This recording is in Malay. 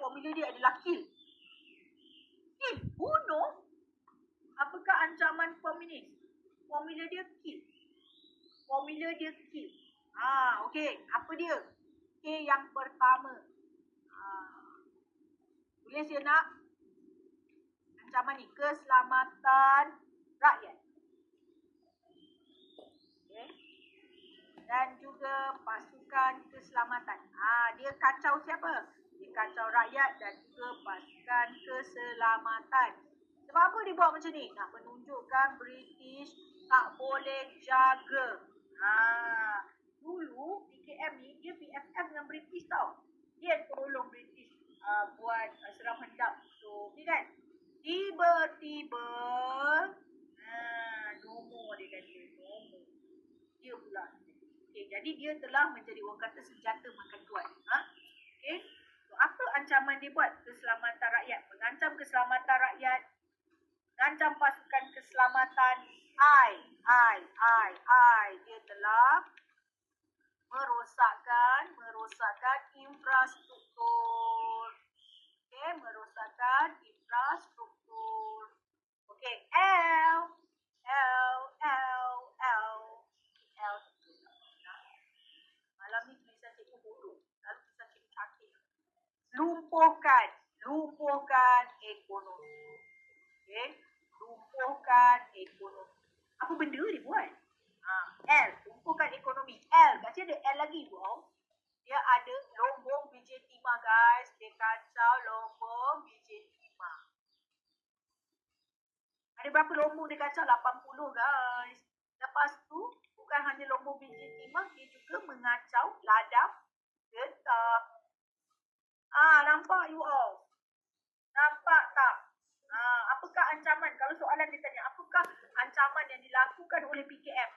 formula dia adalah kill. Kill, bunuh. Apakah ancaman komunis? Formula dia kill. Formula dia kill. Ah, okey. Apa dia? K yang pertama. Ah. Tulis ya nak. Ancaman ni keselamatan rakyat. Okay. Dan juga pasukan keselamatan. Kacau siapa? Dia kacau rakyat dan juga pasukan keselamatan. Sebab apa dia buat macam ni? Nak menunjukkan British tak boleh jaga. Ha, dulu PKM ni dia PFF dengan British tau. Dia tolong British uh, buat uh, seram hendap. So, ni kan? Tiba-tiba ha, nombor dia kata. Nombor. Dia pula. Jadi dia telah menjadi orang kata senjata makan tuan. Ha? Okay. So, apa ancaman dia buat? Keselamatan rakyat. Mengancam keselamatan rakyat mengancam pasukan keselamatan I, I, I, I. Dia telah merosakkan, merosakkan infrastruktur. Okay, merosakkan infrastruktur. Okay, L, L, L, L, L. Malam ni tulisan cikgu bodoh. Lalu tulisan cikgu cantik. Lumpuhkan, lumpuhkan ekonomi. Okay lumpuhkan ekonomi. Apa benda dia buat? Ha, L, lumpuhkan ekonomi. L, kat sini ada L lagi bro. Dia ada lombong biji timah guys. Dia kacau lombong biji timah. Ada berapa lombong dia kacau? 80 guys. Lepas tu, bukan hanya lombong biji timah, dia juga mengacau ladang getah. Ah, nampak you all? Nampak tak? Ha, apakah ancaman? Kalau soalan ditanya, apakah ancaman yang dilakukan oleh PKM?